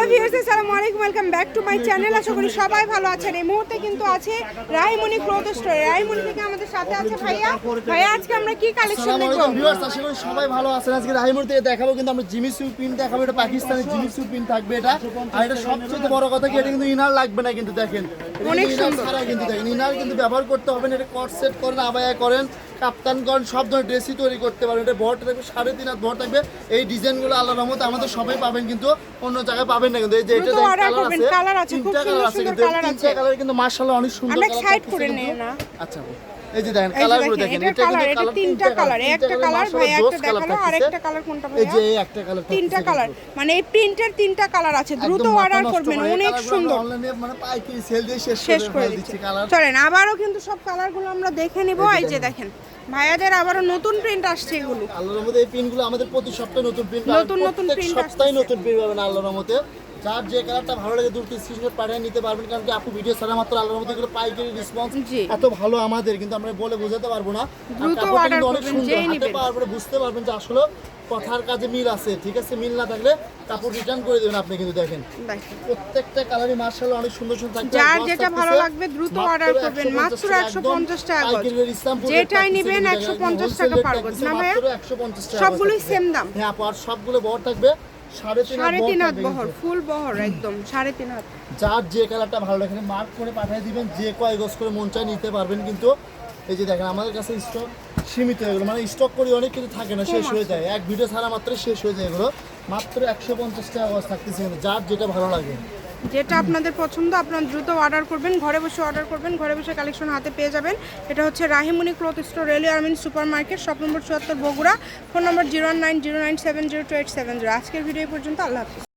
Hello viewers আসসালামু আলাইকুম welcome back to my channel আশা করি সবাই ভালো আছেন। এই মুহূর্তে কিন্তু আছে রাহিমণি ক্লোথ স্টোরে রাহিমণি থেকে আমাদের সাথে আছে ভাইয়া। ভাইয়া আজকে আমরা কি কালেকশন আসসালামু আলাইকুম ভিউয়ার্স আশা করি সবাই ভালো আছেন। আজকে রাহিমুর থেকে দেখাবো কিন্তু আমরা জিমি সু পিন দেখাবো। এটা পাকিস্তানি জিমি সু পিন থাকবে এটা। আর এটা সবচেয়ে বড় কথা কি এটা কিন্তু ইনার লাগবে না কিন্তু দেখেন। অনেক সুন্দর। কিন্তু দেখেন। ইনার কিন্তু ব্যবহার করতে হবে না এটা কট সেট করেন আবায়া করেন। কাপ্তান করেন সব ধরনের ড্রেসই তৈরি করতে পারেন এটা বড় থাকবে সাড়ে তিন হাত বড় থাকবে। এই ডিজাইনগুলো আল্লাহর রহমতে আমাদের সবাই পাবেন কিন্তু অন্য জায়গায় পাবেন না কিন্তু। এই যে এটা কালার আছে তিনটা সুন্দর কালার আছে কিন্তু তিনটা কালার কিন্তু মাশাআল্লাহ অনেক সুন্দর colour side করে। নিই না। আচ্ছা এই যে দেখেন কালারগুলো দেখেন, এটা কালার কিন্তু এটা তিনটা কালার একটা কালার জোস একটা দেখাল থাকতেছে। আরেকটা কালার কোনটা এই যে এই একটা কালার তিনটা কালার মানে এই প্রিন্টের তিনটা কালার আছে দ্রুত অর্ডার করবেন অনেক সুন্দর। অনলাইনে মানে পাইকারি সেল দিয়ে শেষ করে দিচ্ছি কালার চলেন আবারও কিন্তু সব কালারগুলো আমরা দেখে নিব এই যে দেখেন। ভাইয়াদের আবারও নতুন প্রিন্ট আসছে এগুলো। আল্লাহর রহমতে এই প্রিন্টগুলো আমাদের প্রতি সপ্তাহে নতুন প্রিন্ট নতুন নতুন প্রিন্ট সপ্তাহে নতুন প্রিন্ট পাবেন আল্লাহর রহমতে। যার যে কালারটা ভালো লাগে দূর থেকে স্ক্রিনশট পাঠিয়ে নিতে পারবেন কারণ কি আপু ভিডিও ছাড়া মাত্র আল্লাহর রহমতে এগুলো পাইকারি রেসপন্স এত ভালো আমাদের কিন্তু আমরা বলে বোঝাতে পারব না। দ্রুত অনেক করবেন, যেই নিবেন। পাওয়ার পরে বুঝতে পারবেন যে আসলে কথার কাজে মিল আছে ঠিক আছে? মিল না থাকলে কাপড় রিটার্ন করে দেবেন আপনি কিন্তু দেখেন। প্রত্যেকটা কালারই মার্শাল অনেক সুন্দর সুন্দর থাকবে। যার যেটা ভালো লাগবে দ্রুত অর্ডার করবেন মাত্র টাকা, একশো একদম পঞ্চাশ টাকা গজ যেটাই নিবেন কিন্তু একশো দেখেন, পঞ্চাশ wholesale টাকা রেট পার গজ না ভাইয়া? মাত্র 150 টাকা সবগুলোই। সেম দাম। হ্যাঁ আর সবগুলো বড় থাকবে সাড়ে তিন হাত তিন বড় হাত থাকবে বহর ফুল বহর একদম সাড়ে তিন হাত। যার যে কালারটা ভালো লাগে মার্ক করে পাঠিয়ে দিবেন যে কয় গজ করে মন চায় নিতে পারবেন কিন্তু এই যে দেখেন আমাদের কাছে স্টক সীমিত হয়ে গেলো মানে স্টক করে অনেক কিছু থাকে না শেষ হয়ে যায়। এক ভিডিও ছাড়া মাত্র শেষ হয়ে যায় এগুলো। মাত্র একশো পঞ্চাশ টাকা গজ থাকতেছে যার যেটা ভালো লাগে। যেটা আপনাদের পছন্দ, আপনার দ্রুত অর্ডার করবেন, ঘরে বসে অর্ডার করবেন, ঘরে বসে কালেকশন হাতে পেয়ে যাবেন। এটা হচ্ছে Rahimuni cloth store railway Armin super market shop number চুয়াত্তর Bogura phone number zero nine zero nine seven zero two eight seven zero আজকের ভিডিও পর্যন্ত, আল্লাহ হাফিজ।